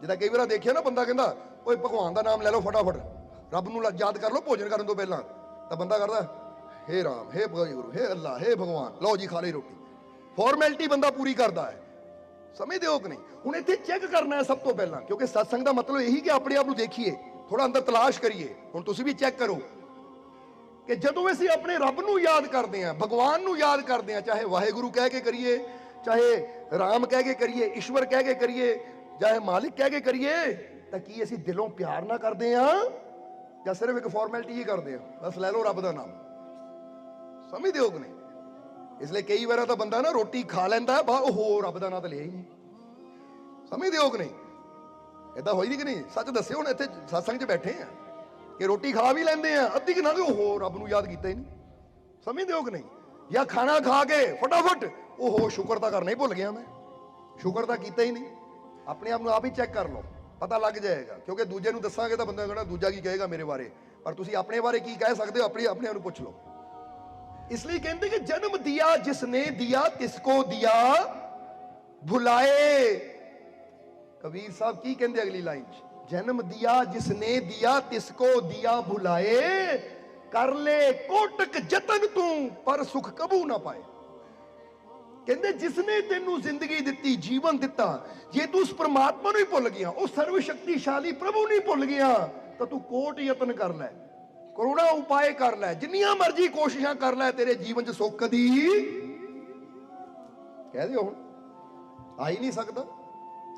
ਜਿੱਦਾਂ ਕਈ ਵਾਰ ਦੇਖਿਆ ਨਾ ਬੰਦਾ ਕਹਿੰਦਾ, ਓਏ, ਭਗਵਾਨ ਦਾ ਨਾਮ ਲੈ ਲਓ ਫਟਾਫਟ। ਰੱਬ ਨੂੰ ਯਾਦ ਕਰ ਲਓ ਭੋਜਨ ਕਰਨ ਤੋਂ ਪਹਿਲਾਂ। ਤਾਂ ਬੰਦਾ ਕਰਦਾ, ਹੇ ਰਾਮ, ਹੇ ਗੁਰੂ, ਹੇ ਅੱਲਾ, ਹੇ ਭਗਵਾਨ, ਲਓ ਜੀ ਖਾ ਲਈ ਰੋਟੀ। ਫਾਰਮੈਲਿਟੀ ਬੰਦਾ ਪੂਰੀ ਕਰਦਾ ਹੈ। ਸਮਝਦੇ ਹੋ ਕਿ ਨਹੀਂ? ਹੁਣ ਇੱਥੇ ਚੈੱਕ ਕਰਨਾ ਹੈ ਸਭ ਤੋਂ ਪਹਿਲਾਂ, ਕਿਉਂਕਿ ਸਤਸੰਗ ਦਾ ਮਤਲਬ ਇਹੀ ਕਿ ਆਪਣੇ ਆਪ ਨੂੰ ਦੇਖੀਏ ਥੋੜਾ ਅੰਦਰ ਤਲਾਸ਼ ਕਰੀਏ। ਹੁਣ ਤੁਸੀਂ ਵੀ ਚੈੱਕ ਕਰੋ ਕਿ ਜਦੋਂ ਅਸੀਂ ਆਪਣੇ ਰੱਬ ਨੂੰ ਯਾਦ ਕਰਦੇ ਹਾਂ, ਭਗਵਾਨ ਨੂੰ ਯਾਦ ਕਰਦੇ ਹਾਂ, ਚਾਹੇ ਵਾਹਿਗੁਰੂ ਕਹਿ ਕੇ ਕਰੀਏ, ਚਾਹੇ ਰਾਮ ਕਹਿ ਕੇ ਕਰੀਏ, ਈਸ਼ਵਰ ਕਹਿ ਕੇ ਕਰੀਏ ਜਾਂ ਇਹ ਮਾਲਿਕ ਕਹਿ ਕੇ ਕਰੀਏ ਤਾਂ ਕੀ ਅਸੀਂ ਦਿਲੋਂ ਪਿਆਰ ਨਾਲ ਕਰਦੇ ਹਾਂ ਜਾਂ ਸਿਰਫ ਇੱਕ ਫਾਰਮੈਲਿਟੀ ਹੀ ਕਰਦੇ ਹਾਂ? ਬਸ ਲੈ ਲਓ ਰੱਬ ਦਾ ਨਾਮ। ਸਮਝਦੇ ਹੋ ਕਿ ਨਹੀਂ? ਇਸ ਲਈ ਕਈ ਵਾਰ ਤਾਂ ਬੰਦਾ ਨਾ ਰੋਟੀ ਖਾ ਲੈਂਦਾ, ਬਾ ਉਹ ਰੱਬ ਦਾ ਨਾਮ ਤਾਂ ਲਿਆ ਹੀ ਨਹੀਂ। ਸਮਝਦੇ ਹੋ ਕਿ ਨਹੀਂ? ਇਦਾਂ ਹੋਈ ਨਹੀਂ ਕਿ ਨਹੀਂ? ਸੱਚ ਦੱਸਿਓ ਹੁਣ ਇੱਥੇ satsang 'ਚ ਬੈਠੇ ਆ ਕਿ ਰੋਟੀ ਖਾ ਵੀ ਲੈਂਦੇ ਆ, ਅੱਧੀ ਕਿ ਨਾ ਕਿ ਉਹ ਰੱਬ ਨੂੰ ਯਾਦ ਕੀਤਾ ਹੀ ਨਹੀਂ। ਸਮਝਦੇ ਹੋ ਕਿ ਨਹੀਂ? ਜਾਂ ਖਾਣਾ ਖਾ ਕੇ ਫਟਾਫਟ ਉਹ ਸ਼ੁਕਰ ਤਾਂ ਕਰਨਾ ਹੀ ਭੁੱਲ ਗਿਆ ਮੈਂ। ਸ਼ੁਕਰ ਤਾਂ ਕੀਤਾ ਹੀ ਨਹੀਂ। ਆਪਣੇ ਆਪ ਨੂੰ ਆਪ ਹੀ ਚੈੱਕ ਕਰ ਲਓ, ਪਤਾ ਲੱਗ ਜਾਏਗਾ। ਕਿਉਂਕਿ ਦੂਜੇ ਨੂੰ ਦੱਸਾਂਗੇ ਤਾਂ ਬੰਦਾ ਕਹਿੰਦਾ, ਦੂਜਾ ਕੀ ਕਹੇਗਾ ਮੇਰੇ ਬਾਰੇ? ਪਰ ਤੁਸੀਂ ਆਪਣੇ ਬਾਰੇ ਕੀ ਕਹਿ ਸਕਦੇ ਹੋ, ਆਪਣੀ ਆਪਣੇ ਆਪ ਨੂੰ ਪੁੱਛ ਲਓ। ਇਸ ਲਈ ਕਹਿੰਦੇ ਕਿ ਜਨਮ ਦਿਆ, ਜਿਸਨੇ ਦਿਆ, ਤਿਸਕੋ ਦਿਆ, ਭੁਲਾਏ। ਕਬੀਰ ਸਾਹਿਬ ਕੀ ਕਹਿੰਦੇ ਅਗਲੀ ਲਾਈਨ 'ਚ? ਜਨਮ ਦਿਆ, ਜਿਸਨੇ ਦਿਆ, ਤਿਸਕੋ ਦਿਆ, ਭੁਲਾਏ। ਕਰ ਲੈ ਕੋਟਕ ਜਤਨ ਤੂੰ, ਪਰ ਸੁਖ ਕਬੂ ਨਾ ਪਾਏ। ਕਹਿੰਦੇ, ਜਿਸਨੇ ਤੈਨੂੰ ਜ਼ਿੰਦਗੀ ਦਿੱਤੀ, ਜੀਵਨ ਦਿੱਤਾ, ਜੇ ਤੂੰ ਉਸ ਪ੍ਰਮਾਤਮਾ ਨੂੰ ਹੀ ਭੁੱਲ ਗਿਆ, ਉਹ ਸਰਵ ਸ਼ਕਤੀਸ਼ਾਲੀ ਪ੍ਰਭੂ ਨੂੰ ਹੀ ਭੁੱਲ ਗਿਆ, ਤਾਂ ਤੂੰ ਕੋਟ ਯਤਨ ਕਰ ਲੈ, ਕਰੋੜਾਂ ਉਪਾਏ ਕਰ ਲੈ, ਜਿੰਨੀਆਂ ਮਰਜ਼ੀ ਕੋਸ਼ਿਸ਼ਾਂ ਕਰ ਲੈ, ਤੇਰੇ ਜੀਵਨ 'ਚ ਸੁੱਖ ਦੀ ਕਹਿ ਦਿਓ ਹੁਣ। ਆ ਹੀ ਨਹੀਂ ਸਕਦਾ।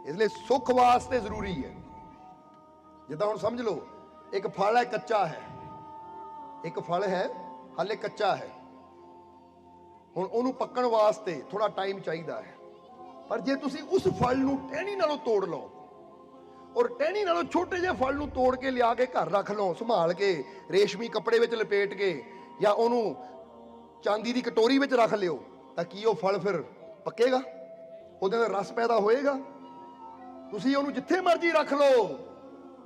ਇਸ ਲਈ ਸੁੱਖ ਵਾਸਤੇ ਜ਼ਰੂਰੀ ਹੈ। ਜਿੱਦਾਂ ਹੁਣ ਸਮਝ ਲਓ, ਇੱਕ ਫਲ ਹੈ, ਕੱਚਾ ਹੈ। ਇੱਕ ਫਲ ਹੈ, ਹਾਲੇ ਕੱਚਾ ਹੈ। ਹੁਣ ਉਹਨੂੰ ਪੱਕਣ ਵਾਸਤੇ ਥੋੜਾ ਟਾਈਮ ਚਾਹੀਦਾ ਹੈ। ਪਰ ਜੇ ਤੁਸੀਂ ਉਸ ਫਲ ਨੂੰ ਟਹਿਣੀ ਨਾਲੋਂ ਤੋੜ ਲਓ ਔਰ ਟਹਿਣੀ ਨਾਲੋਂ ਛੋਟੇ ਜਿਹੇ ਫਲ ਨੂੰ ਤੋੜ ਕੇ ਲਿਆ ਕੇ ਘਰ ਰੱਖ ਲਓ, ਸੰਭਾਲ ਕੇ, ਰੇਸ਼ਮੀ ਕੱਪੜੇ ਵਿੱਚ ਲਪੇਟ ਕੇ ਜਾਂ ਉਹਨੂੰ ਚਾਂਦੀ ਦੀ ਕਟੋਰੀ ਵਿੱਚ ਰੱਖ ਲਿਓ, ਤਾਂ ਕੀ ਉਹ ਫਲ ਫਿਰ ਪੱਕੇਗਾ? ਉਹਦੇ ਅੰਦਰ ਰਸ ਪੈਦਾ ਹੋਏਗਾ? ਤੁਸੀਂ ਉਹਨੂੰ ਜਿੱਥੇ ਮਰਜ਼ੀ ਰੱਖ ਲਓ,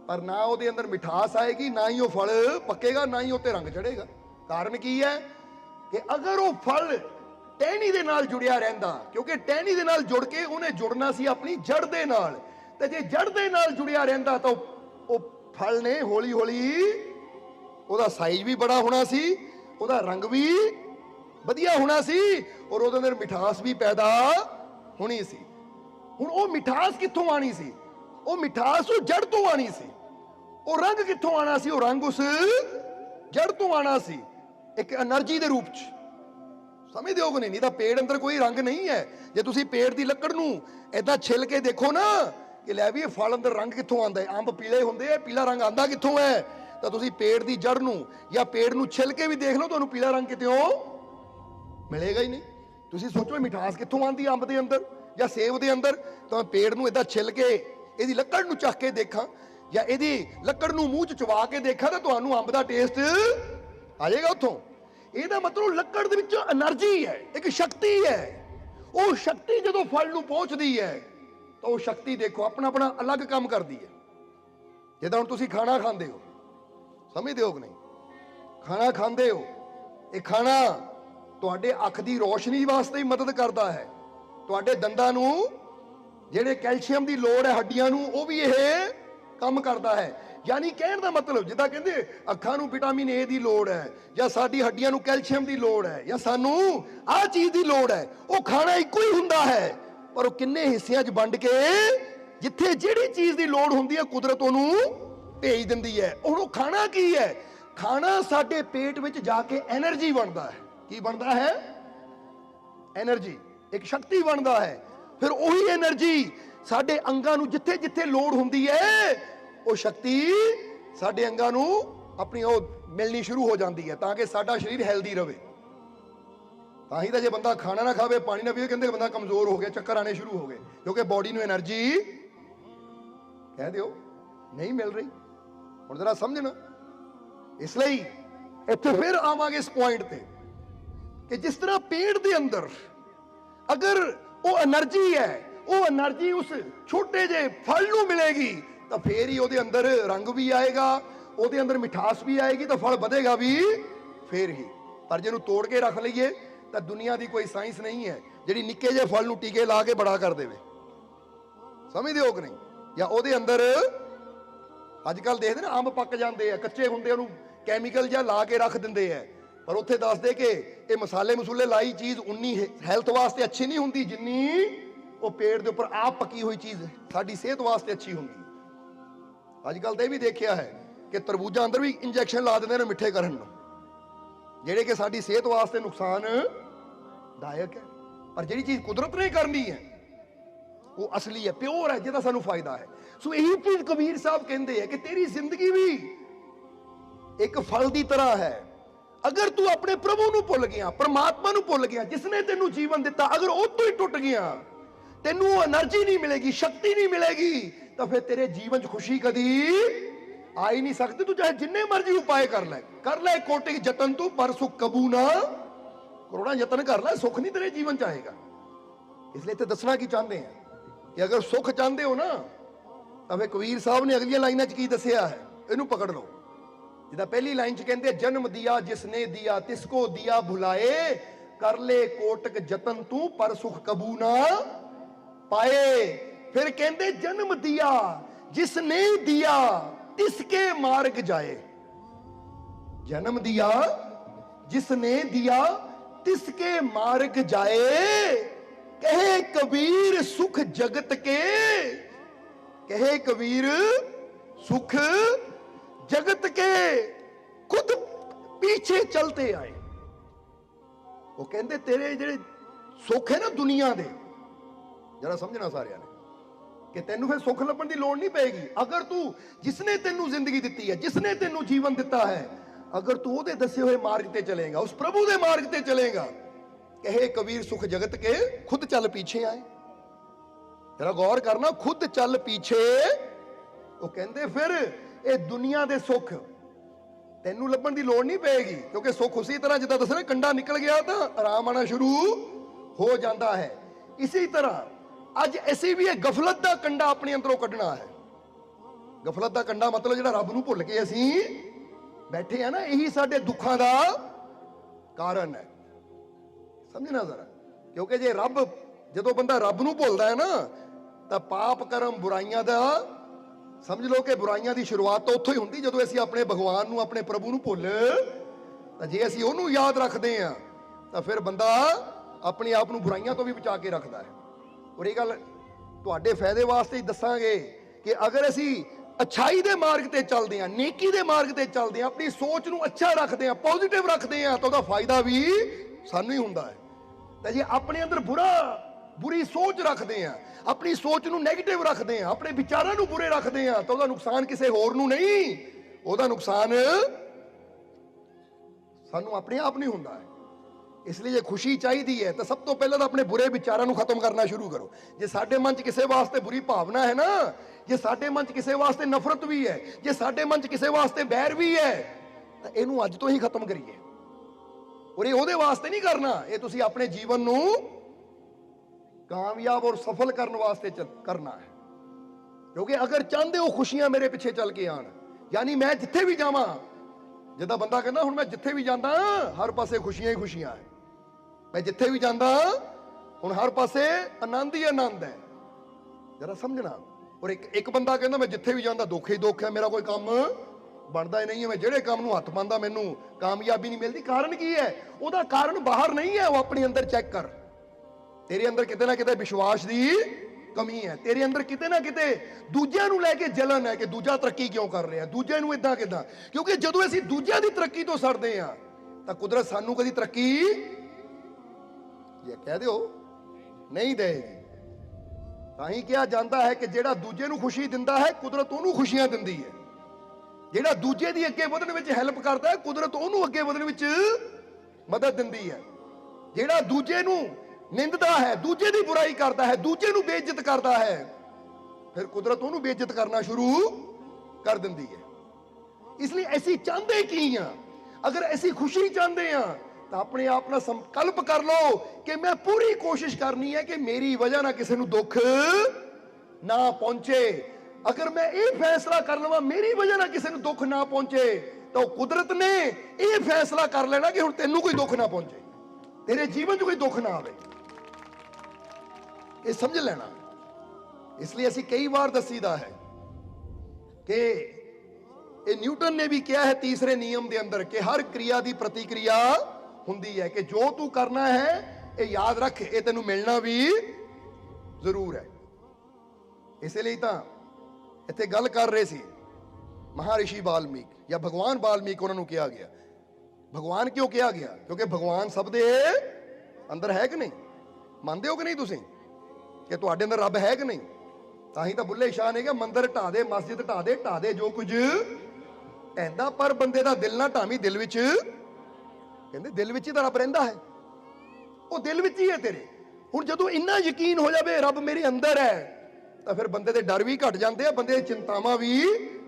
ਪਰ ਨਾ ਉਹਦੇ ਅੰਦਰ ਮਿਠਾਸ ਆਏਗੀ, ਨਾ ਹੀ ਉਹ ਫਲ ਪੱਕੇਗਾ, ਨਾ ਹੀ ਉਹ ਤੇ ਰੰਗ ਚੜੇਗਾ ਕਾਰਨ ਕੀ ਹੈ ਕਿ ਅਗਰ ਉਹ ਫਲ ਟਹਿਣੀ ਦੇ ਨਾਲ ਜੁੜਿਆ ਰਹਿੰਦਾ, ਕਿਉਂਕਿ ਟਹਿਣੀ ਦੇ ਨਾਲ ਜੁੜ ਕੇ ਉਹਨੇ ਜੁੜਨਾ ਸੀ ਆਪਣੀ ਜੜ ਦੇ ਨਾਲ। ਤੇ ਜੇ ਜੜ ਦੇ ਨਾਲ ਜੁੜਿਆ ਰਹਿੰਦਾ ਤਾਂ ਉਹ ਫਲ ਨੇ ਹੌਲੀ ਹੌਲੀ ਉਹਦਾ ਸਾਈਜ਼ ਵੀ ਬੜਾ ਹੋਣਾ ਸੀ, ਉਹਦਾ ਰੰਗ ਵੀ ਵਧੀਆ ਹੋਣਾ ਸੀ ਔਰ ਉਹਦੇ ਅੰਦਰ ਮਿਠਾਸ ਵੀ ਪੈਦਾ ਹੋਣੀ ਸੀ। ਹੁਣ ਉਹ ਮਿਠਾਸ ਕਿੱਥੋਂ ਆਣੀ ਸੀ? ਉਹ ਮਿਠਾਸ ਉਹ ਜੜ ਤੋਂ ਆਣੀ ਸੀ। ਉਹ ਰੰਗ ਕਿੱਥੋਂ ਆਣਾ ਸੀ? ਉਹ ਰੰਗ ਉਸ ਜੜ ਤੋਂ ਆਣਾ ਸੀ, ਇੱਕ એનર્ਜੀ ਦੇ ਰੂਪ 'ਚ। ਸਮਝਦੇ ਹੋ ਕਿ ਨਹੀਂ? ਨਹੀਂ ਪੇੜ ਅੰਦਰ ਕੋਈ ਰੰਗ ਨਹੀਂ ਹੈ। ਜੇ ਤੁਸੀਂ ਪੇੜ ਦੀ ਲੱਕੜ ਨੂੰ ਏਦਾਂ ਛਿੱਲ ਕੇ ਦੇਖੋ ਨਾ ਕਿ ਲੈ ਵੀ ਇਹ ਫਲ ਅੰਦਰ ਰੰਗ ਕਿੱਥੋਂ ਆਂਦਾ ਹੈ? ਅੰਬ ਪੀਲੇ ਹੁੰਦੇ ਆ, ਪੀਲਾ ਰੰਗ ਆਂਦਾ ਕਿੱਥੋਂ ਹੈ? ਤਾਂ ਤੁਸੀਂ ਪੇੜ ਦੀ ਜੜ ਨੂੰ ਜਾਂ ਪੇੜ ਨੂੰ ਛਿੱਲ ਕੇ ਵੀ ਦੇਖ ਲਓ ਤੁਹਾਨੂੰ ਪੀਲਾ ਰੰਗ ਕਿਤੇੋਂ ਮਿਲੇਗਾ ਹੀ ਨਹੀਂ। ਤੁਸੀਂ ਸੋਚੋ ਮਿਠਾਸ ਕਿੱਥੋਂ ਆਂਦੀ ਅੰਬ ਦੇ ਅੰਦਰ ਜਾਂ ਸੇਬ ਦੇ ਅੰਦਰ? ਤਾਂ ਪੇੜ ਨੂੰ ਇਦਾਂ ਛਿੱਲ ਕੇ, ਇਹਦੀ ਲੱਕੜ ਨੂੰ ਚੱਕ ਕੇ ਦੇਖਾਂ ਜਾਂ ਇਹਦੀ ਲੱਕੜ ਨੂੰ ਮੂੰਹ 'ਚ ਚਵਾ ਕੇ ਦੇਖਾਂ ਤਾਂ ਤੁਹਾਨੂੰ ਅੰਬ ਦਾ ਟੇਸਟ ਆ ਜਾਏਗਾ ਉੱਥੋਂ। ਇਹਦਾ ਮਤਲਬ ਲੱਕੜ ਦੇ ਵਿੱਚ એનર્ਜੀ ਹੈ, ਇੱਕ ਸ਼ਕਤੀ ਹੈ। ਉਹ ਸ਼ਕਤੀ ਜਦੋਂ ਫਲ ਨੂੰ ਪਹੁੰਚਦੀ ਹੈ, ਤਾਂ ਉਹ ਸ਼ਕਤੀ ਦੇਖੋ, ਆਪਣਾ ਆਪਣਾ ਅਲੱਗ ਕੰਮ ਕਰਦੀ ਹੈ। ਜਿੱਦਾਂ ਹੁਣ ਤੁਸੀਂ ਖਾਣਾ ਖਾਂਦੇ ਹੋ, ਸਮਝਦੇ ਹੋ ਕਿ ਨਹੀਂ? ਖਾਣਾ ਖਾਂਦੇ ਹੋ, ਇਹ ਖਾਣਾ ਤੁਹਾਡੇ ਅੱਖ ਦੀ ਰੋਸ਼ਨੀ ਵਾਸਤੇ ਹੀ ਮਦਦ ਕਰਦਾ ਹੈ। ਤੁਹਾਡੇ ਦੰਦਾਂ ਨੂੰ, ਜਿਹੜੇ ਕੈਲਸ਼ੀਅਮ ਦੀ ਲੋੜ ਹੈ, ਹੱਡੀਆਂ ਨੂੰ, ਉਹ ਵੀ ਇਹ ਕੰਮ ਕਰਦਾ ਹੈ। ਯਾਨੀ ਕਹਿਣ ਦਾ ਮਤਲਬ, ਜਿੱਦਾਂ ਕਹਿੰਦੇ, ਅੱਖਾਂ ਨੂੰ ਵਿਟਾਮਿਨ ਏ ਦੀ ਲੋੜ ਹੈ, ਜਾਂ ਸਾਡੀ ਹੱਡੀਆਂ ਨੂੰ ਕੈਲਸ਼ੀਅਮ ਦੀ ਲੋੜ ਹੈ, ਜਾਂ ਸਾਨੂੰ ਆਹ ਚੀਜ਼ ਦੀ ਲੋੜ ਹੈ, ਉਹ ਖਾਣਾ ਇੱਕੋ ਹੀ ਹੁੰਦਾ ਹੈ। ਪਰ ਉਹ ਕਿੰਨੇ ਹਿੱਸਿਆਂ 'ਚ ਵੰਡ ਕੇ ਜਿੱਥੇ ਜਿਹੜੀ ਚੀਜ਼ ਦੀ ਲੋੜ ਹੁੰਦੀ ਹੈ, ਕੁਦਰਤ ਉਹਨੂੰ ਭੇਜ ਦਿੰਦੀ ਹੈ। ਉਹਨੂੰ ਖਾਣਾ ਕੀ ਹੈ? ਖਾਣਾ ਸਾਡੇ ਪੇਟ ਵਿੱਚ ਜਾ ਕੇ એનર્ਜੀ ਬਣਦਾ ਹੈ। ਕੀ ਬਣਦਾ ਹੈ? એનર્ਜੀ ਇੱਕ ਸ਼ਕਤੀ ਬਣਦਾ ਹੈ। ਫਿਰ ਉਹੀ એનર્ਜੀ ਸਾਡੇ ਅੰਗਾਂ ਨੂੰ ਜਿੱਥੇ ਜਿੱਥੇ ਲੋੜ ਹੁੰਦੀ ਹੈ ਉਹ ਸ਼ਕਤੀ ਸਾਡੇ ਅੰਗਾਂ ਨੂੰ ਆਪਣੀ ਉਹ ਮਿਲਣੀ ਸ਼ੁਰੂ ਹੋ ਜਾਂਦੀ ਹੈ ਤਾਂ ਕਿ ਸਾਡਾ ਸਰੀਰ ਹੈਲਦੀ ਰਹੇ ਤਾਂ ਹੀ ਤਾਂ ਜੇ ਬੰਦਾ ਖਾਣਾ ਨਾ ਖਾਵੇ, ਪਾਣੀ ਨਾ ਪੀਵੇ, ਕਹਿੰਦੇ ਬੰਦਾ ਕਮਜ਼ੋਰ ਹੋ ਗਿਆ, ਚੱਕਰ ਆਣੇ ਸ਼ੁਰੂ ਹੋ ਗਏ ਕਿਉਂਕਿ ਬਾਡੀ ਨੂੰ એનર્ਜੀ ਕਹਿ ਦਿਓ, ਨਹੀਂ ਮਿਲ ਰਹੀ। ਹੁਣ ਜਰਾ ਸਮਝਣਾ। ਇਸ ਲਈ ਇੱਥੇ ਫਿਰ ਆਵਾਂਗੇ ਇਸ ਪੁਆਇੰਟ ਤੇ ਕਿ ਜਿਸ ਤਰ੍ਹਾਂ ਪੇਟ ਦੇ ਅੰਦਰ ਅਗਰ ਉਹ એનર્ਜੀ ਹੈ, ਉਹ એનર્ਜੀ ਉਸ ਛੋਟੇ ਜੇ ਫਲ ਨੂੰ ਮਿਲੇਗੀ ਤਾਂ ਫੇਰ ਹੀ ਉਹਦੇ ਅੰਦਰ ਰੰਗ ਵੀ ਆਏਗਾ, ਉਹਦੇ ਅੰਦਰ ਮਿਠਾਸ ਵੀ ਆਏਗੀ, ਤਾਂ ਫਲ ਵਧੇਗਾ ਵੀ ਫੇਰ ਹੀ। ਪਰ ਜੇ ਇਹਨੂੰ ਤੋੜ ਕੇ ਰੱਖ ਲਈਏ, ਤਾਂ ਦੁਨੀਆ ਦੀ ਕੋਈ ਸਾਇੰਸ ਨਹੀਂ ਹੈ ਜਿਹੜੀ ਨਿੱਕੇ ਜਿਹੇ ਫਲ ਨੂੰ ਟੀਕੇ ਲਾ ਕੇ ਬੜਾ ਕਰ ਦੇਵੇ। ਸਮਝਦੇ ਹੋ ਕਿ ਨਹੀਂ? ਜਾਂ ਉਹਦੇ ਅੰਦਰ ਅੱਜ ਕੱਲ ਦੇਖਦੇ ਨਾ ਅੰਬ ਪੱਕ ਜਾਂਦੇ ਆ, ਕੱਚੇ ਹੁੰਦੇ ਉਹਨੂੰ ਕੈਮੀਕਲ ਜਾਂ ਲਾ ਕੇ ਰੱਖ ਦਿੰਦੇ ਆ। ਪਰ ਉੱਥੇ ਦੱਸਦੇ ਕਿ ਇਹ ਮਸਾਲੇ ਮਸੂਲੇ ਲਾਈ ਚੀਜ਼ ਉਨੀ ਹੈਲਥ ਵਾਸਤੇ ਅੱਛੀ ਨਹੀਂ ਹੁੰਦੀ, ਜਿੰਨੀ ਉਹ ਪੇਟ ਦੇ ਉੱਪਰ ਆਪ ਪੱਕੀ ਹੋਈ ਚੀਜ਼ ਸਾਡੀ ਸਿਹਤ ਵਾਸਤੇ ਅੱਛੀ ਹੁੰਦੀ। ਅੱਜ ਕੱਲ ਤਾਂ ਇਹ ਵੀ ਦੇਖਿਆ ਹੈ ਕਿ ਤਰਬੂਜਾਂ ਅੰਦਰ ਵੀ ਇੰਜੈਕਸ਼ਨ ਲਾ ਦਿੰਦੇ ਨੇ ਮਿੱਠੇ ਕਰਨ ਨੂੰ। ਜਿਹੜੇ ਕਿ ਸਾਡੀ ਸਿਹਤ ਵਾਸਤੇ ਨੁਕਸਾਨ ਦਾਇਕ ਹੈ। ਪਰ ਜਿਹੜੀ ਚੀਜ਼ ਕੁਦਰਤ ਨੇ ਕਰਨੀ ਹੈ, ਉਹ ਅਸਲੀ ਹੈ, ਪਿਓਰ ਹੈ, ਜਿਹਦਾ ਸਾਨੂੰ ਫਾਇਦਾ ਹੈ। ਸੋ ਇਹੀ ਚੀਜ਼ ਕਬੀਰ ਸਾਹਿਬ ਕਹਿੰਦੇ ਆ ਕਿ ਤੇਰੀ ਜ਼ਿੰਦਗੀ ਵੀ ਇੱਕ ਫਲ ਦੀ ਤਰ੍ਹਾਂ ਹੈ। ਅਗਰ ਤੂੰ ਆਪਣੇ ਪ੍ਰਭੂ ਨੂੰ ਭੁੱਲ ਗਿਆ, ਪਰਮਾਤਮਾ ਨੂੰ ਭੁੱਲ ਗਿਆ ਜਿਸ ਨੇ ਤੈਨੂੰ ਜੀਵਨ ਦਿੱਤਾ, ਅਗਰ ਉਹ ਤੋਂ ਹੀ ਟੁੱਟ ਗਿਆ ਤੈਨੂੰ ਉਹ એનર્ਜੀ ਨਹੀਂ ਮਿਲੇਗੀ, ਸ਼ਕਤੀ ਨਹੀਂ ਮਿਲੇਗੀ। ਤਾਂ ਫਿਰ ਤੇਰੇ ਜੀਵਨ 'ਚ ਖੁਸ਼ੀ ਕਦੀ ਆ ਹੀ ਨਹੀਂ ਸਕਦੀ। ਤੂੰ ਚਾਹੇ ਜਿੰਨੇ ਮਰਜ਼ੀ ਉਪਾਏ ਕਰ ਲੈ। ਕਰ ਲੈ ਕੋਟਿਕ ਯਤਨ ਤੂੰ, ਪਰ ਸੁਖ ਕਬੂ ਨਾ। ਕਰੋੜਾ ਯਤਨ ਕਰ ਲੈ, ਸੁਖ ਨਹੀਂ ਤੇਰੇ ਜੀਵਨ 'ਚ ਆਏਗਾ। ਇਸ ਲਈ ਤੇ ਦੱਸਣਾ ਕੀ ਚਾਹੁੰਦੇ ਆ? ਕਿ ਅਗਰ ਸੁਖ ਚਾਹੁੰਦੇ ਹੋ ਨਾ, ਤਾਂ ਫਿਰ ਕਬੀਰ ਸਾਹਿਬ ਨੇ ਅਗਲੀਆਂ ਲਾਈਨਾਂ 'ਚ ਕੀ ਦੱਸਿਆ ਹੈ? ਇਹਨੂੰ ਪਕੜ ਲਓ। ਜਿਹਦਾ ਪਹਿਲੀ ਲਾਈਨ 'ਚ ਕਹਿੰਦੇ ਜਨਮ ਦਿਆ, ਜਿਸਨੇ ਦਿਆ ਤਿਸ ਕੋ ਦਿਆ ਭੁਲਾਏ। ਕਰ ਲੈ ਕੋਟਕ ਯਤਨ ਤੂੰ, ਪਰ ਸੁਖ ਕਬੂ ਨਾ। ਪਾਏ। ਫਿਰ ਕਹਿੰਦੇ, ਜਨਮ ਦਿਆ ਜਿਸਨੇ ਦਿਆ ਤਿਸਕੇ ਮਾਰਗ ਜਾਏ। ਜਨਮ ਦਿਆ ਜਿਸਨੇ ਦਿਆ ਤਿਸਕੇ ਮਾਰਗ ਜਾਏ। ਕਹੇ ਕਬੀਰ, ਸੁਖ ਜਗਤ ਕੇ। ਕਹੇ ਕਬੀਰ, ਸੁਖ ਜਗਤ ਕੇ। ਖੁਦ ਪਿੱਛੇ ਚਲਤੇ ਆਏ। ਉਹ ਕਹਿੰਦੇ, ਤੇਰੇ ਜਿਹੜੇ ਸੁੱਖ ਹੈ ਨਾ ਦੁਨੀਆ ਦੇ ਜਰਾ ਸਮਝਣਾ ਸਾਰਿਆਂ ਨੇ, ਕਿ ਤੈਨੂੰ ਫਿਰ ਸੁੱਖ ਲੱਭਣ ਦੀ ਲੋੜ ਨਹੀਂ ਪਏਗੀ। ਅਗਰ ਤੂੰ, ਜਿਸਨੇ ਤੈਨੂੰ ਜ਼ਿੰਦਗੀ ਦਿੱਤੀ ਹੈ, ਜਿਸਨੇ ਤੈਨੂੰ ਜੀਵਨ ਦਿੱਤਾ ਹੈ, ਅਗਰ ਤੂੰ ਉਹਦੇ ਦੱਸੇ ਹੋਏ ਮਾਰਗ ਤੇ ਚਲੇਗਾ, ਉਸ ਪ੍ਰਭੂ ਦੇ ਮਾਰਗ ਤੇ ਚਲੇਗਾ, ਕਹੇ ਕਬੀਰ ਸੁਖ ਜਗਤ ਕੇ ਖੁਦ ਚੱਲ ਪਿੱਛੇ ਆਏ। ਜਰਾ ਗੌਰ ਕਰਨਾ, ਖੁਦ ਚੱਲ ਪਿੱਛੇ। ਉਹ ਕਹਿੰਦੇ ਫਿਰ, ਇਹ ਦੁਨੀਆ ਦੇ ਸੁੱਖ ਤੈਨੂੰ ਲੱਭਣ ਦੀ ਲੋੜ ਨਹੀਂ ਪਏਗੀ, ਕਿਉਂਕਿ ਸੁੱਖ ਉਸੇ ਤਰ੍ਹਾਂ ਜਿੱਦਾਂ ਦੱਸਣਾ ਕੰਡਾ ਨਿਕਲ ਗਿਆ ਤਾਂ ਆਰਾਮ ਆਣਾ ਸ਼ੁਰੂ ਹੋ ਜਾਂਦਾ ਹੈ। ਇਸੇ ਤਰ੍ਹਾਂ ਅੱਜ ਅਸੀਂ ਵੀ ਇਹ ਗਫਲਤ ਦਾ ਕੰਡਾ ਆਪਣੇ ਅੰਦਰੋਂ ਕੱਢਣਾ ਹੈ। ਗਫਲਤ ਦਾ ਕੰਡਾ ਮਤਲਬ ਜਿਹੜਾ ਰੱਬ ਨੂੰ ਭੁੱਲ ਕੇ ਅਸੀਂ ਬੈਠੇ ਆ ਨਾ, ਇਹੀ ਸਾਡੇ ਦੁੱਖਾਂ ਦਾ ਕਾਰਨ ਹੈ। ਸਮਝਣਾ ਜ਼ਰਾ, ਕਿਉਂਕਿ ਜੇ ਰੱਬ, ਜਦੋਂ ਬੰਦਾ ਰੱਬ ਨੂੰ ਭੁੱਲਦਾ ਹੈ ਨਾ, ਤਾਂ ਪਾਪ ਕਰਮ ਬੁਰਾਈਆਂ ਦਾ, ਸਮਝ ਲਓ ਕਿ ਬੁਰਾਈਆਂ ਦੀ ਸ਼ੁਰੂਆਤ ਤਾਂ ਉੱਥੋਂ ਹੀ ਹੁੰਦੀ, ਜਦੋਂ ਅਸੀਂ ਆਪਣੇ ਭਗਵਾਨ ਨੂੰ, ਆਪਣੇ ਪ੍ਰਭੂ ਨੂੰ ਭੁੱਲ, ਤਾਂ ਜੇ ਅਸੀਂ ਉਹਨੂੰ ਯਾਦ ਰੱਖਦੇ ਆ ਤਾਂ ਫਿਰ ਬੰਦਾ ਆਪਣੇ ਆਪ ਨੂੰ ਬੁਰਾਈਆਂ ਤੋਂ ਵੀ ਬਚਾ ਕੇ ਰੱਖਦਾ ਹੈ। ਔਰ ਇਹ ਗੱਲ ਤੁਹਾਡੇ ਫਾਇਦੇ ਵਾਸਤੇ ਹੀ ਦੱਸਾਂਗੇ ਕਿ ਅਗਰ ਅਸੀਂ ਅਛਾਈ ਦੇ ਮਾਰਗ ਤੇ ਚੱਲਦੇ ਆ ਨੇਕੀ ਦੇ ਮਾਰਗ ਤੇ ਚੱਲਦੇ ਆ ਆਪਣੀ ਸੋਚ ਨੂੰ ਅੱਛਾ ਰੱਖਦੇ ਆ ਪੋਜ਼ਿਟਿਵ ਰੱਖਦੇ ਆ ਤਾਂ ਉਹਦਾ ਫਾਇਦਾ ਵੀ ਸਾਨੂੰ ਹੀ ਹੁੰਦਾ ਹੈ। ਤੇ ਜੇ ਆਪਣੇ ਅੰਦਰ ਬੁਰਾ, ਬੁਰੀ ਸੋਚ ਰੱਖਦੇ ਆ ਆਪਣੀ ਸੋਚ ਨੂੰ 네ਗੇਟਿਵ ਰੱਖਦੇ ਆ ਆਪਣੇ ਵਿਚਾਰਾਂ ਨੂੰ ਬੁਰੇ ਰੱਖਦੇ ਆ ਤਾਂ ਉਹਦਾ ਨੁਕਸਾਨ ਕਿਸੇ ਹੋਰ ਨੂੰ ਨਹੀਂ। ਉਹਦਾ ਨੁਕਸਾਨ ਸਾਨੂੰ ਆਪਣੇ ਆਪ ਨਹੀਂ ਹੁੰਦਾ ਹੈ। ਇਸ ਲਈ ਜੇ ਖੁਸ਼ੀ ਚਾਹੀਦੀ ਹੈ, ਤਾਂ ਸਭ ਤੋਂ ਪਹਿਲਾਂ ਤਾਂ ਆਪਣੇ ਬੁਰੇ ਵਿਚਾਰਾਂ ਨੂੰ ਖਤਮ ਕਰਨਾ ਸ਼ੁਰੂ ਕਰੋ। ਜੇ ਸਾਡੇ ਮਨ 'ਚ ਕਿਸੇ ਵਾਸਤੇ ਬੁਰੀ ਭਾਵਨਾ ਹੈ ਨਾ, ਜੇ ਸਾਡੇ ਮਨ 'ਚ ਕਿਸੇ ਵਾਸਤੇ ਨਫ਼ਰਤ ਵੀ ਹੈ, ਜੇ ਸਾਡੇ ਮਨ 'ਚ ਕਿਸੇ ਵਾਸਤੇ ਬੈਰ ਵੀ ਹੈ, ਤਾਂ ਇਹਨੂੰ ਅੱਜ ਤੋਂ ਹੀ ਖਤਮ ਕਰੀਏ। ਔਰ ਇਹ ਉਹਦੇ ਵਾਸਤੇ ਨਹੀਂ ਕਰਨਾ, ਇਹ ਤੁਸੀਂ ਆਪਣੇ ਜੀਵਨ ਨੂੰ ਕਾਮਯਾਬ ਔਰ ਸਫਲ ਕਰਨ ਵਾਸਤੇ ਚ- ਕਰਨਾ ਹੈ। ਕਿਉਂਕਿ ਅਗਰ ਚਾਹੁੰਦੇ ਹੋ ਖੁਸ਼ੀਆਂ ਮੇਰੇ ਪਿੱਛੇ ਚੱਲ ਕੇ ਆਣ ਯਾਨੀ ਮੈਂ ਜਿੱਥੇ ਵੀ ਜਾਵਾਂ, ਜਿੱਦਾਂ ਬੰਦਾ ਕਹਿੰਦਾ, ਹੁਣ ਮੈਂ ਜਿੱਥੇ ਵੀ ਜਾਂਦਾ, ਹਰ ਪਾਸੇ ਖੁਸ਼ੀਆਂ ਹੀ ਖੁਸ਼ੀਆਂ ਹੈ। ਮੈਂ ਜਿੱਥੇ ਵੀ ਜਾਂਦਾ, ਹੁਣ ਹਰ ਪਾਸੇ ਆਨੰਦ ਹੀ ਆਨੰਦ ਹੈ। ਜਰਾ ਸਮਝਣਾ। ਔਰ ਇੱਕ ਇੱਕ ਬੰਦਾ ਕਹਿੰਦਾ, ਮੈਂ ਜਿੱਥੇ ਵੀ ਜਾਂਦਾ, ਦੁੱਖ ਹੀ ਦੁੱਖ ਹੈ, ਮੇਰਾ ਕੋਈ ਕੰਮ ਬਣਦਾ ਹੀ ਨਹੀਂ ਹੈ। ਮੈਂ ਜਿਹੜੇ ਕੰਮ ਨੂੰ ਹੱਥ ਪਾਉਂਦਾ, ਮੈਨੂੰ ਕਾਮਯਾਬੀ ਨਹੀਂ ਮਿਲਦੀ। ਕਾਰਨ ਕੀ ਹੈ? ਉਹਦਾ ਕਾਰਨ ਬਾਹਰ ਨਹੀਂ ਹੈ, ਉਹ ਆਪਣੇ ਅੰਦਰ ਚੈੱਕ ਕਰ। ਤੇਰੇ ਅੰਦਰ ਕਿਤੇ ਨਾ ਕਿਤੇ ਵਿਸ਼ਵਾਸ ਦੀ ਕਮੀ ਹੈ। ਤੇਰੇ ਅੰਦਰ ਕਿਤੇ ਨਾ ਕਿਤੇ ਦੂਜਿਆਂ ਨੂੰ ਲੈ ਕੇ ਜਲਨ ਹੈ ਕਿ ਦੂਜਾ ਤਰੱਕੀ ਕਿਉਂ ਕਰ ਰਿਹਾ? ਦੂਜਿਆਂ ਨੂੰ ਇਦਾਂ ਕਿਦਾਂ? ਕਿਉਂਕਿ ਜਦੋਂ ਅਸੀਂ ਦੂਜਿਆਂ ਦੀ ਤਰੱਕੀ ਤੋਂ ਸੜਦੇ ਆ ਤਾਂ ਕੁਦਰਤ ਸਾਨੂੰ ਕਦੀ ਤਰੱਕੀ ਇਹ ਕਹਿ ਦਿਓ, ਨਹੀਂ ਦੇਗੀ। ਤਾਂ ਹੀ ਕਿਹਾ ਜਾਂਦਾ ਹੈ ਕਿ ਜਿਹੜਾ ਦੂਜੇ ਨੂੰ ਖੁਸ਼ੀ ਦਿੰਦਾ ਹੈ, ਕੁਦਰਤ ਉਹਨੂੰ ਖੁਸ਼ੀਆਂ ਦਿੰਦੀ ਹੈ। ਜਿਹੜਾ ਦੂਜੇ ਦੀ ਅੱਗੇ ਵਧਣ ਵਿੱਚ ਹੈਲਪ ਕਰਦਾ ਹੈ, ਕੁਦਰਤ ਉਹਨੂੰ ਅੱਗੇ ਵਧਣ ਵਿੱਚ ਮਦਦ ਦਿੰਦੀ ਹੈ। ਜਿਹੜਾ ਦੂਜੇ ਨੂੰ ਨਿੰਦਦਾ ਹੈ, ਦੂਜੇ ਦੀ ਬੁਰਾਈ ਕਰਦਾ ਹੈ, ਦੂਜੇ ਨੂੰ ਬੇਇੱਜ਼ਤ ਕਰਦਾ ਹੈ, ਫਿਰ ਕੁਦਰਤ ਉਹਨੂੰ ਬੇਇੱਜ਼ਤ ਕਰਨਾ ਸ਼ੁਰੂ ਕਰ ਦਿੰਦੀ ਹੈ। ਇਸ ਲਈ ਅਸੀਂ ਚਾਹੁੰਦੇ ਕੀ ਆ ਅਗਰ ਅਸੀਂ ਖੁਸ਼ੀ ਚਾਹੁੰਦੇ ਆ ਤਾਂ ਆਪਣੇ ਆਪ ਨਾਲ ਸੰਕਲਪ ਕਰ ਲਓ ਕਿ ਮੈਂ ਪੂਰੀ ਕੋਸ਼ਿਸ਼ ਕਰਨੀ ਹੈ ਕਿ ਮੇਰੀ ਵਜ੍ਹਾ ਨਾਲ ਕਿਸੇ ਨੂੰ ਦੁੱਖ ਨਾ ਪਹੁੰਚੇ। ਅਗਰ ਮੈਂ ਇਹ ਫੈਸਲਾ ਕਰ ਲਵਾਂ, ਮੇਰੀ ਵਜ੍ਹਾ ਨਾਲ ਕਿਸੇ ਨੂੰ ਦੁੱਖ ਨਾ ਪਹੁੰਚੇ, ਤਾਂ ਉਹ ਕੁਦਰਤ ਨੇ ਇਹ ਫੈਸਲਾ ਕਰ ਲੈਣਾ ਕਿ ਹੁਣ ਤੈਨੂੰ ਕੋਈ ਦੁੱਖ ਨਾ ਪਹੁੰਚੇ, ਤੇਰੇ ਜੀਵਨ 'ਚ ਕੋਈ ਦੁੱਖ ਨਾ ਆਵੇ। ਇਹ ਸਮਝ ਲੈਣਾ। ਇਸ ਲਈ ਅਸੀਂ ਕਈ ਵਾਰ ਦੱਸੀਦਾ ਹੈ ਕਿ ਇਹ ਨਿਊਟਨ ਨੇ ਵੀ ਕਿਹਾ ਹੈ, ਤੀਸਰੇ ਨਿਯਮ ਦੇ ਅੰਦਰ ਕਿ ਹਰ ਕਿਰਿਆ ਦੀ ਪ੍ਰਤੀਕਿਰਿਆ ਹੁੰਦੀ ਹੈ ਕਿ ਜੋ ਤੂੰ ਕਰਨਾ ਹੈ, ਇਹ ਯਾਦ ਰੱਖ, ਇਹ ਤੈਨੂੰ ਮਿਲਣਾ ਵੀ ਜ਼ਰੂਰ ਹੈ। ਇਸੇ ਲਈ ਤਾਂ ਇੱਥੇ ਗੱਲ ਕਰ ਰਹੇ ਸੀ ਮਹਾਰਿਸ਼ੀ ਵਾਲਮੀਕ ਜਾਂ ਭਗਵਾਨ ਵਾਲਮੀਕ ਉਹਨਾਂ ਨੂੰ ਕਿਹਾ ਗਿਆ। ਭਗਵਾਨ ਕਿਉਂ ਕਿਹਾ ਗਿਆ? ਕਿਉਂਕਿ ਭਗਵਾਨ ਸਭ ਦੇ ਅੰਦਰ ਹੈ ਕਿ ਨਹੀਂ? ਮੰਨਦੇ ਹੋ ਕਿ ਨਹੀਂ ਤੁਸੀਂ? ਕਿ ਤੁਹਾਡੇ ਅੰਦਰ ਰੱਬ ਹੈ ਕਿ ਨਹੀਂ? ਤਾਂ ਹੀ ਤਾਂ ਬੁੱਲੇ ਸ਼ਾਹ ਨੇ ਕਿਹਾ, ਮੰਦਰ ਢਾ ਦੇ, ਮਸਜਿਦ ਢਾ ਦੇ ਢਾ ਦੇ ਜੋ ਕੁਝ ਐਂਦਾ, ਪਰ ਬੰਦੇ ਦਾ ਦਿਲ ਨਾ ਢਾਵੀਂ ਦਿਲ ਵਿੱਚ ਕਹਿੰਦੇ, ਦਿਲ ਵਿੱਚ ਹੀ ਤਾਂ ਰੱਬ ਰਹਿੰਦਾ ਹੈ। ਉਹ ਦਿਲ ਵਿੱਚ ਹੀ ਹੈ ਤੇਰੇ। ਹੁਣ ਜਦੋਂ ਇੰਨਾ ਯਕੀਨ ਹੋ ਜਾਵੇ, ਰੱਬ ਮੇਰੇ ਅੰਦਰ ਹੈ, ਤਾਂ ਫਿਰ ਬੰਦੇ ਦੇ ਡਰ ਵੀ ਘਟ ਜਾਂਦੇ ਆ, ਬੰਦੇ ਦੀ ਚਿੰਤਾਵਾਂ ਵੀ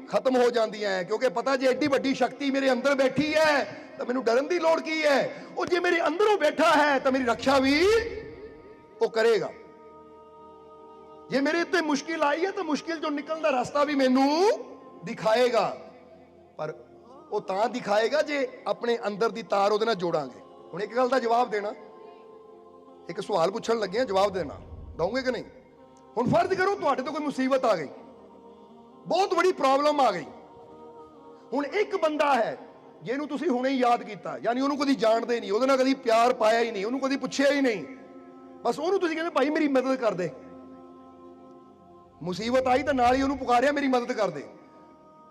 ਖਤਮ ਹੋ ਜਾਂਦੀਆਂ ਹੈ ਕਿਉਂਕਿ ਪਤਾ, ਜੇ ਐਡੀ ਵੱਡੀ ਸ਼ਕਤੀ ਮੇਰੇ ਅੰਦਰ ਬੈਠੀ ਹੈ ਤਾਂ ਮੈਨੂੰ ਡਰਨ ਦੀ ਲੋੜ ਕੀ ਹੈ ਉਹ ਜੇ ਮੇਰੇ ਅੰਦਰੋਂ ਬੈਠਾ ਹੈ, ਤਾਂ ਮੇਰੀ ਰੱਖਿਆ ਵੀ ਉਹ ਕਰੇਗਾ। ਜੇ ਮੇਰੇ ਉੱਤੇ ਮੁਸ਼ਕਿਲ ਆਈ ਹੈ ਤਾਂ ਮੁਸ਼ਕਿਲ ਚੋਂ ਨਿਕਲਣ ਦਾ ਰਸਤਾ ਵੀ ਮੈਨੂੰ ਦਿਖਾਏਗਾ। ਪਰ ਉਹ ਤਾਂ ਦਿਖਾਏਗਾ ਜੇ ਆਪਣੇ ਅੰਦਰ ਦੀ ਤਾਰ ਉਹਦੇ ਨਾਲ ਜੋੜਾਂਗੇ। ਹੁਣ ਇੱਕ ਗੱਲ ਦਾ ਜਵਾਬ ਦੇਣਾ। ਇੱਕ ਸਵਾਲ ਪੁੱਛਣ ਲੱਗੇ ਆ, ਜਵਾਬ ਦੇਣਾ। ਦਊਂਗੇ ਕਿ ਨਹੀਂ? ਹੁਣ ਫਰਜ਼ ਕਰੋ ਤੁਹਾਡੇ ਤੋਂ ਕੋਈ ਮੁਸੀਬਤ ਆ ਗਈ। ਬਹੁਤ ਵੱਡੀ ਪ੍ਰੋਬਲਮ ਆ ਗਈ। ਹੁਣ ਇੱਕ ਬੰਦਾ ਹੈ, ਜਿਹਨੂੰ ਤੁਸੀਂ ਹੁਣੇ ਹੀ ਯਾਦ ਕੀਤਾ। ਯਾਨੀ ਉਹਨੂੰ ਕਦੀ ਜਾਣਦੇ ਨਹੀਂ, ਉਹਦੇ ਨਾਲ ਕਦੀ ਪਿਆਰ ਪਾਇਆ ਹੀ ਨਹੀਂ, ਉਹਨੂੰ ਕਦੀ ਪੁੱਛਿਆ ਹੀ ਨਹੀਂ। ਬਸ ਉਹਨੂੰ ਤੁਸੀਂ ਕਹਿੰਦੇ, ਭਾਈ, ਮੇਰੀ ਮਦਦ ਕਰ ਦੇ। ਮੁਸੀਬਤ ਆਈ ਤਾਂ ਨਾਲ ਹੀ ਉਹਨੂੰ ਪੁਕਾਰਿਆ, ਮੇਰੀ ਮਦਦ ਕਰ ਦੇ।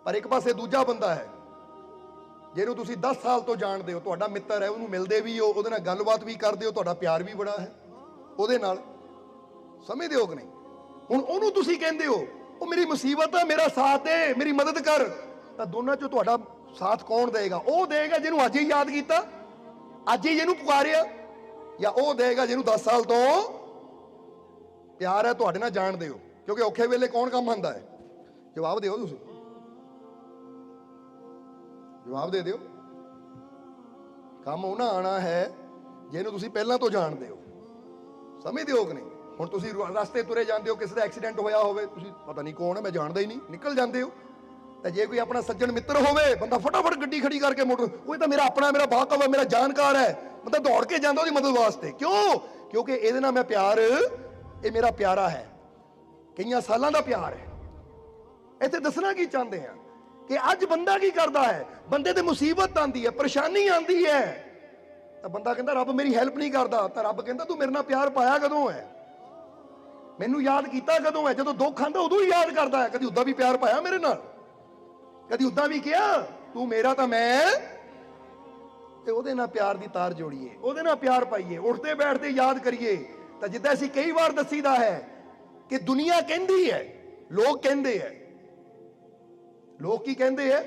ਪਰ ਇੱਕ ਪਾਸੇ ਦੂਜਾ ਬੰਦਾ ਹੈ ਜਿਹਨੂੰ ਤੁਸੀਂ 10 ਸਾਲ ਤੋਂ ਜਾਣਦੇ ਹੋ, ਤੁਹਾਡਾ ਮਿੱਤਰ ਹੈ, ਉਹਨੂੰ ਮਿਲਦੇ ਵੀ ਹੋ, ਉਹਦੇ ਨਾਲ ਗੱਲਬਾਤ ਵੀ ਕਰਦੇ ਹੋ, ਤੁਹਾਡਾ ਪਿਆਰ ਵੀ ਬੜਾ ਹੈ। ਉਹਦੇ ਨਾਲ ਸਮਝਦੇ ਹੋ ਕਿ ਨਹੀਂ? ਹੁਣ ਉਹਨੂੰ ਤੁਸੀਂ ਕਹਿੰਦੇ ਹੋ, ਉਹ ਮੇਰੀ ਮੁਸੀਬਤ ਹੈ, ਮੇਰਾ ਸਾਥ ਦੇ, ਮੇਰੀ ਮਦਦ ਕਰ। ਤਾਂ ਦੋਨਾਂ ਚੋਂ ਤੁਹਾਡਾ ਸਾਥ ਕੌਣ ਦੇਗਾ? ਉਹ ਦੇਗਾ ਜਿਹਨੂੰ ਅੱਜ ਹੀ ਯਾਦ ਕੀਤਾ, ਅੱਜ ਹੀ ਜਿਹਨੂੰ ਪੁਕਾਰਿਆ, ਜਾਂ ਉਹ ਦੇਗਾ ਜਿਹਨੂੰ 10 ਸਾਲ ਤੋਂ ਪਿਆਰ ਹੈ, ਤੁਹਾਡੇ ਨਾਲ ਜਾਣਦੇ ਹੋ। ਕਿਉਂਕਿ ਔਖੇ ਵੇਲੇ ਕੌਣ ਕੰਮ ਆਉਂਦਾ ਹੈ? ਜਵਾਬ ਦਿਓ ਤੁਸੀਂ। ਜਵਾਬ ਦੇ ਦਿਓ। ਕੰਮ ਉਹਨਾਂ ਆਣਾ ਹੈ ਜਿਹਨੂੰ ਤੁਸੀਂ ਪਹਿਲਾਂ ਤੋਂ ਜਾਣਦੇ ਹੋ। ਸਮਝਦੇ ਹੋ ਕਿ ਨਹੀਂ? ਹੁਣ ਤੁਸੀਂ ਰਸਤੇ ਤੁਰੇ ਜਾਂਦੇ ਹੋ, ਕਿਸੇ ਦਾ ਐਕਸੀਡੈਂਟ ਹੋਇਆ ਹੋਵੇ, ਤੁਸੀਂ ਪਤਾ ਨਹੀਂ ਕੌਣ ਹੈ, ਮੈਂ ਜਾਣਦਾ ਹੀ ਨਹੀਂ, ਨਿਕਲ ਜਾਂਦੇ ਹੋ। ਤਾਂ ਜੇ ਕੋਈ ਆਪਣਾ ਸੱਜਣ ਮਿੱਤਰ ਹੋਵੇ, ਬੰਦਾ ਫਟਾਫਟ ਗੱਡੀ ਖੜੀ ਕਰਕੇ ਮੋਟਰ, ਕੋਈ ਤਾਂ ਮੇਰਾ ਆਪਣਾ, ਮੇਰਾ ਬਾਕਵ ਹੈ ਮੇਰਾ ਜਾਣਕਾਰ ਹੈ, ਬੰਦਾ ਦੌੜ ਕੇ ਜਾਂਦਾ ਉਹਦੀ ਮਦਦ ਵਾਸਤੇ। ਕਿਉਂ? ਕਿਉਂਕਿ ਇਹਦੇ ਨਾਲ ਮੈਂ ਪਿਆਰ, ਇਹ ਮੇਰਾ ਪਿਆਰਾ ਹੈ। ਕਈਆਂ ਸਾਲਾਂ ਦਾ ਪਿਆਰ ਹੈ। ਇੱਥੇ ਦੱਸਣਾ ਕੀ ਚਾਹੁੰਦੇ ਆ? ਕਿ ਅੱਜ ਬੰਦਾ ਕੀ ਕਰਦਾ ਹੈ? ਬੰਦੇ ਤੇ ਮੁਸੀਬਤ ਆਂਦੀ ਹੈ, ਪਰੇਸ਼ਾਨੀ ਆਂਦੀ ਹੈ। ਤਾਂ ਬੰਦਾ ਕਹਿੰਦਾ, ਰੱਬ ਮੇਰੀ ਹੈਲਪ ਨਹੀਂ ਕਰਦਾ। ਤਾਂ ਰੱਬ ਕਹਿੰਦਾ, ਤੂੰ ਮੇਰੇ ਨਾਲ ਪਿਆਰ ਪਾਇਆ ਕਦੋਂ ਹੈ? ਮੈਨੂੰ ਯਾਦ ਕੀਤਾ ਕਦੋਂ ਹੈ? ਜਦੋਂ ਦੁੱਖ ਆਂਦਾ ਉਦੋਂ ਹੀ ਯਾਦ ਕਰਦਾ ਹੈ। ਕਦੀ ਉਦਾਂ ਵੀ ਪਿਆਰ ਪਾਇਆ ਮੇਰੇ ਨਾਲ? ਕਦੀ ਉਦਾਂ ਵੀ ਕਿਹਾ, ਤੂੰ ਮੇਰਾ ਤਾਂ ਮੈਂ ਤੇ ਉਹਦੇ ਨਾਲ ਪਿਆਰ ਦੀ ਤਾਰ ਜੋੜੀਏ, ਉਹਦੇ ਨਾਲ ਪਿਆਰ ਪਾਈਏ, ਉੱਠਦੇ ਬੈਠਦੇ ਯਾਦ ਕਰੀਏ। ਤਾਂ ਜਿੱਦਾਂ ਅਸੀਂ ਕਈ ਵਾਰ ਦੱਸੀਦਾ ਹੈ ਕਿ ਦੁਨੀਆ ਕਹਿੰਦੀ ਹੈ, ਲੋਕ ਕਹਿੰਦੇ ਹੈ ਲੋਕ ਕੀ ਕਹਿੰਦੇ ਐ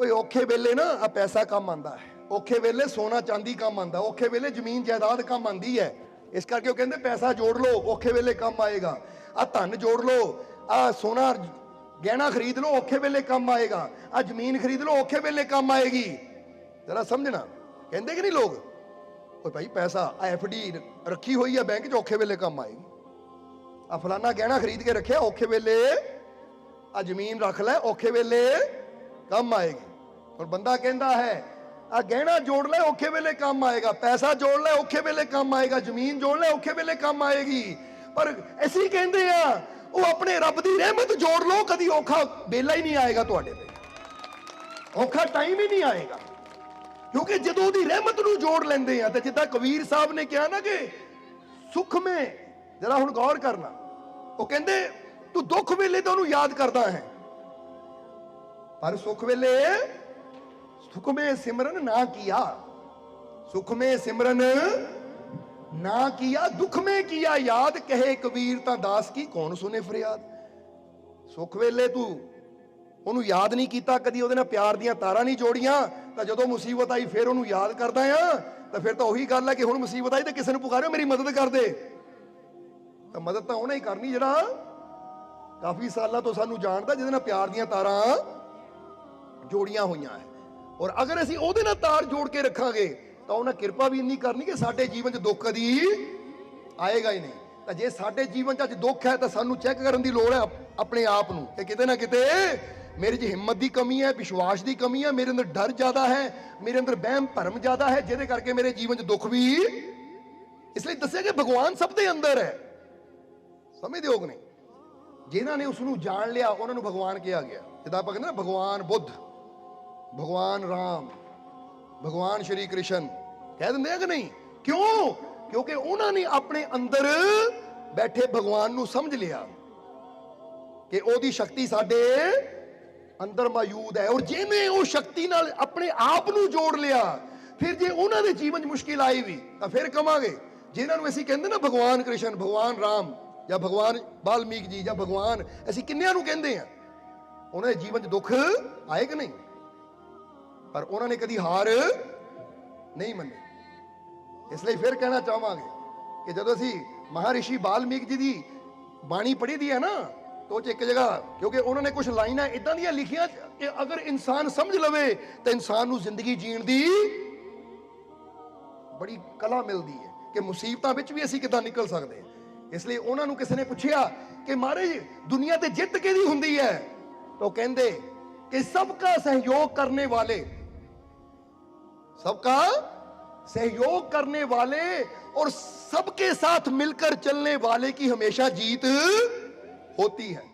ਓਏ ਔਖੇ ਵੇਲੇ ਨਾ ਆ ਪੈਸਾ ਕੰਮ ਆਂਦਾ ਹੈ। ਔਖੇ ਵੇਲੇ ਸੋਨਾ ਚਾਂਦੀ ਕੰਮ ਆਂਦਾ ਔਖੇ ਵੇਲੇ ਜ਼ਮੀਨ ਜਾਇਦਾਦ ਕੰਮ ਆਂਦੀ ਹੈ। ਇਸ ਕਰਕੇ ਉਹ ਕਹਿੰਦੇ ਪੈਸਾ ਜੋੜ ਲਓ, ਔਖੇ ਵੇਲੇ ਕੰਮ ਆਏਗਾ। ਆ ਧਨ ਜੋੜ ਲਓ ਆ ਸੋਨਾ ਗਹਿਣਾ ਖਰੀਦ ਲਓ, ਔਖੇ ਵੇਲੇ ਕੰਮ ਆਏਗਾ। ਆ ਜ਼ਮੀਨ ਖਰੀਦ ਲਓ, ਔਖੇ ਵੇਲੇ ਕੰਮ ਆਏਗੀ। ਜਰਾ ਸਮਝਣਾ। ਕਹਿੰਦੇ ਕਿ ਨਹੀਂ ਲੋਕ? ਓਏ ਭਾਈ ਪੈਸਾ ਐਫਡੀ ਰੱਖੀ ਹੋਈ ਹੈ ਬੈਂਕ 'ਚ, ਔਖੇ ਵੇਲੇ ਕੰਮ ਆਏਗੀ। ਆ ਫਲਾਨਾ ਗਹਿਣਾ ਖਰੀਦ ਕੇ ਰੱਖਿਆ, ਔਖੇ ਵੇਲੇ ਆ ਜ਼ਮੀਨ ਰੱਖ ਲੈ, ਔਖੇ ਵੇਲੇ ਕੰਮ ਆਏਗੀ। ਹੁਣ ਬੰਦਾ ਕਹਿੰਦਾ ਹੈ, ਆ ਗਹਿਣਾ ਜੋੜ ਲੈ, ਔਖੇ ਵੇਲੇ ਕੰਮ ਆਏਗਾ। ਪੈਸਾ ਜੋੜ ਲੈ, ਔਖੇ ਵੇਲੇ ਕੰਮ ਆਏਗਾ। ਜ਼ਮੀਨ ਜੋੜ ਲੈ, ਔਖੇ ਵੇਲੇ ਕੰਮ ਆਏਗੀ। ਪਰ ਅਸੀਂ ਕਹਿੰਦੇ ਆ, ਉਹ ਆਪਣੇ ਰੱਬ ਦੀ ਰਹਿਮਤ ਜੋੜ ਲਓ, ਕਦੀ ਔਖਾ ਵੇਲਾ ਹੀ ਨਹੀਂ ਆਏਗਾ ਤੁਹਾਡੇ ਤੇ। ਔਖਾ ਟਾਈਮ ਹੀ ਨਹੀਂ ਆਏਗਾ। ਕਿਉਂਕਿ ਜਦੋਂ ਉਹਦੀ ਰਹਿਮਤ ਨੂੰ ਜੋੜ ਲੈਂਦੇ ਆ, ਤੇ ਜਿੱਦਾਂ ਕਬੀਰ ਸਾਹਿਬ ਨੇ ਕਿਹਾ ਨਾ ਕਿ ਸੁਖ ਮੇ ਜਰਾ ਹੁਣ ਗੌਰ ਕਰਨਾ। ਉਹ ਕਹਿੰਦੇ ਤੂੰ ਦੁੱਖ ਵੇਲੇ ਤਾਂ ਉਹਨੂੰ ਯਾਦ ਕਰਦਾ ਹੈ। ਪਰ ਸੁਖ ਵੇਲੇ ਸੁਖ ਮੇ ਸਿਮਰਨ ਨਾ ਕੀਆ। ਸੁਖ ਮੇ ਸਿਮਰਨ ਨਾ ਕੀਆ, ਦੁੱਖ ਮੇ ਕੀਆ, ਯਾਦ ਕਹੇ ਕਬੀਰ ਤਾਂ ਦਾਸ ਕੀ, ਕੌਣ ਸੁਨੇ ਫਰਿਆਦ। ਸੁਖ ਵੇਲੇ ਤੂੰ ਉਹਨੂੰ ਯਾਦ ਨਹੀਂ ਕੀਤਾ, ਕਦੀ ਉਹਦੇ ਨਾਲ ਪਿਆਰ ਦੀਆਂ ਤਾਰਾਂ ਨਹੀਂ ਜੋੜੀਆਂ, ਤਾਂ ਜਦੋਂ ਮੁਸੀਬਤ ਆਈ ਫਿਰ ਉਹਨੂੰ ਯਾਦ ਕਰਦਾ ਆ ਤਾਂ ਫਿਰ ਤਾਂ ਉਹੀ ਗੱਲ ਹੈ ਕਿ ਹੁਣ ਮੁਸੀਬਤ ਆਈ ਤਾਂ ਕਿਸੇ ਨੂੰ ਪੁਕਾਰਿਓ, ਮੇਰੀ ਮਦਦ ਕਰ ਦੇ। ਤਾਂ ਮਦਦ ਤਾਂ ਉਹਨੇ ਹੀ ਕਰਨੀ ਜਿਹੜਾ ਕਾਫੀ ਸਾਲਾਂ ਤੋਂ ਸਾਨੂੰ ਜਾਣਦਾ ਜਿਹਦੇ ਨਾਲ ਪਿਆਰ ਦੀਆਂ ਤਾਰਾਂ ਜੋੜੀਆਂ ਹੋਈਆਂ ਹੈ। ਔਰ ਅਗਰ ਅਸੀਂ ਉਹਦੇ ਨਾਲ ਤਾਰ ਜੋੜ ਕੇ ਰੱਖਾਂਗੇ, ਤਾਂ ਉਹਨਾਂ ਕਿਰਪਾ ਵੀ ਇੰਨੀ ਕਰਨੀ ਕਿ ਸਾਡੇ ਜੀਵਨ 'ਚ ਦੁੱਖ ਕਦੀ ਆਏਗਾ ਹੀ ਨਹੀਂ। ਤਾਂ ਜੇ ਸਾਡੇ ਜੀਵਨ 'ਚ ਅੱਜ ਦੁੱਖ ਹੈ, ਤਾਂ ਸਾਨੂੰ ਚੈੱਕ ਕਰਨ ਦੀ ਲੋੜ ਹੈ ਆਪਣੇ ਆਪ ਨੂੰ ਕਿ ਕਿਤੇ ਨਾ ਕਿਤੇ ਮੇਰੇ 'ਚ ਹਿੰਮਤ ਦੀ ਕਮੀ ਹੈ, ਵਿਸ਼ਵਾਸ ਦੀ ਕਮੀ ਹੈ, ਮੇਰੇ ਅੰਦਰ ਡਰ ਜ਼ਿਆਦਾ ਹੈ, ਮੇਰੇ ਅੰਦਰ ਵਹਿਮ ਭਰਮ ਜ਼ਿਆਦਾ ਹੈ, ਜਿਹਦੇ ਕਰਕੇ ਮੇਰੇ ਜੀਵਨ 'ਚ ਦੁੱਖ ਵੀ ਇਸ ਲਈ ਦੱਸਿਆ ਕਿ ਭਗਵਾਨ ਸਭ ਦੇ ਅੰਦਰ ਹੈ। ਸਮਝਦੇ ਹੋ ਕਿ ਨਹੀਂ ਜਿਨ੍ਹਾਂ ਨੇ ਉਸ ਨੂੰ ਜਾਣ ਲਿਆ, ਉਹਨਾਂ ਨੂੰ ਭਗਵਾਨ ਕਿਹਾ ਗਿਆ। ਜਿੱਦਾਂ ਆਪਾਂ ਕਹਿੰਦੇ ਨਾ, ਭਗਵਾਨ ਬੁੱਧ, ਭਗਵਾਨ ਰਾਮ, ਭਗਵਾਨ ਸ਼੍ਰੀ ਕ੍ਰਿਸ਼ਨ। ਕਹਿ ਦਿੰਦੇ ਆ ਕਿ ਨਹੀਂ? ਕਿਉਂ? ਕਿਉਂਕਿ ਉਹਨਾਂ ਨੇ ਆਪਣੇ ਅੰਦਰ ਬੈਠੇ ਭਗਵਾਨ ਨੂੰ ਸਮਝ ਲਿਆ ਕਿ ਉਹਦੀ ਸ਼ਕਤੀ ਸਾਡੇ ਅੰਦਰ ਮੌਜੂਦ ਹੈ। ਔਰ ਜਿਵੇਂ ਉਹ ਸ਼ਕਤੀ ਨਾਲ ਆਪਣੇ ਆਪ ਨੂੰ ਜੋੜ ਲਿਆ, ਫਿਰ ਜੇ ਉਹਨਾਂ ਦੇ ਜੀਵਨ 'ਚ ਮੁਸ਼ਕਿਲ ਆਈ ਵੀ, ਤਾਂ ਫਿਰ ਕਵਾਂਗੇ। ਜਿਨ੍ਹਾਂ ਨੂੰ ਅਸੀਂ ਕਹਿੰਦੇ ਨਾ, ਭਗਵਾਨ ਕ੍ਰਿਸ਼ਨ, ਭਗਵਾਨ ਰਾਮ ਜਾਂ ਭਗਵਾਨ ਬਾਲਮੀਕ ਜੀ ਜਾਂ ਭਗਵਾਨ, ਅਸੀਂ ਕਿੰਨਿਆਂ ਨੂੰ ਕਹਿੰਦੇ ਆ ਉਹਨਾਂ ਦੇ ਜੀਵਨ 'ਚ ਦੁੱਖ ਆਏ ਕਿ ਨਹੀਂ? ਪਰ ਉਹਨਾਂ ਨੇ ਕਦੀ ਹਾਰ ਨਹੀਂ ਮੰਨੀ। ਇਸ ਲਈ ਫਿਰ ਕਹਿਣਾ ਚਾਹਾਂਗੇ ਕਿ ਜਦੋਂ ਅਸੀਂ ਮਹਾਰਿਸ਼ੀ ਬਾਲਮੀਕ ਜੀ ਦੀ ਬਾਣੀ ਪੜ੍ਹੀ ਦੀ ਹੈ ਨਾ, ਤਾਂ ਉਹ ਚ ਇੱਕ ਜਗ੍ਹਾ, ਕਿਉਂਕਿ ਉਹਨਾਂ ਨੇ ਕੁਝ ਲਾਈਨਾਂ ਇਦਾਂ ਦੀਆਂ ਲਿਖੀਆਂ ਕਿ ਅਗਰ ਇਨਸਾਨ ਸਮਝ ਲਵੇ, ਤਾਂ ਇਨਸਾਨ ਨੂੰ ਜ਼ਿੰਦਗੀ ਜੀਣ ਦੀ ਬੜੀ ਕਲਾ ਮਿਲਦੀ ਹੈ ਕਿ ਮੁਸੀਬਤਾਂ ਵਿੱਚ ਵੀ ਅਸੀਂ ਕਿੱਦਾਂ ਨਿਕਲ ਸਕਦੇ ਹਾਂ। ਇਸ ਲਈ ਉਹਨਾਂ ਨੂੰ ਕਿਸੇ ਨੇ ਪੁੱਛਿਆ ਕਿ ਮਹਾਰਾਜ ਦੁਨੀਆ ਤੇ ਜਿੱਤ ਕਿਹਦੀ ਹੁੰਦੀ ਹੈ ਤਾਂ ਉਹ ਕਹਿੰਦੇ ਕਿ ਸਭ ਦਾ ਸਹਿਯੋਗ ਕਰਨੇ ਵਾਲੇ सबका सहयोग करने वाले और सबके साथ मिलकर चलने वाले की हमेशा जीत होती है